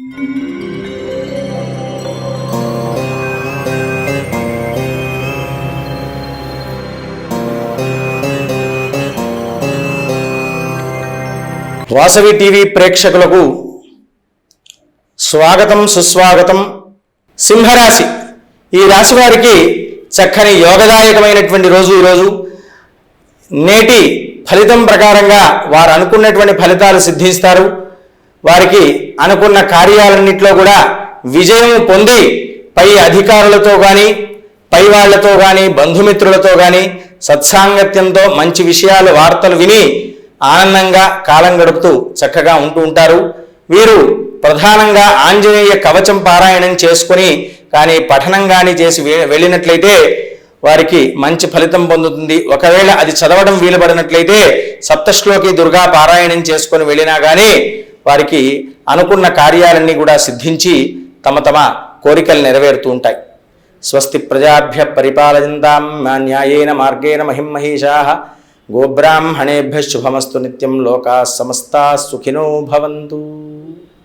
Vasavi TV ప్రేక్షకులకు స్వాగతం సుస్వాగతం. సింహరాశి. ఈ రాశి వారికి చక్కని యోగదాయకమైనటువంటి రోజు ఈరోజు. నేటి ఫలితం ప్రకారంగా వారు అనుకున్నటువంటి ఫలితాలు సిద్ధిస్తారు. వారికి అనుకున్న కార్యాలన్నింటిలో కూడా విజయం పొంది పై అధికారులతో కానీ పై వాళ్ళతో కానీ బంధుమిత్రులతో కానీ సత్సాంగత్యంతో మంచి విషయాలు వార్తలు విని ఆనందంగా కాలం గడుపుతూ చక్కగా ఉంటూ ఉంటారు. వీరు ప్రధానంగా ఆంజనేయ కవచం పారాయణం చేసుకుని కానీ పఠనం కానీ చేసి వెళ్ళినట్లయితే వారికి మంచి ఫలితం పొందుతుంది. ఒకవేళ అది చదవడం వీలుపడినట్లయితే సప్తశ్లోకి దుర్గా పారాయణం చేసుకొని వెళ్ళినా కానీ వారికి అనుకున్న కార్యాలన్నీ కూడా సిద్ధించి తమ తమ కోరికలు నెరవేరుతూ ఉంటాయి. స్వస్తి ప్రజాభ్య పరిపాలయందాం న్యాయేన మార్గేణ మహిమహేషా గోబ్రాహ్మణేభ్య శుభమస్తు నిత్యం లోకా సమస్తా సుఖినో భవంతు.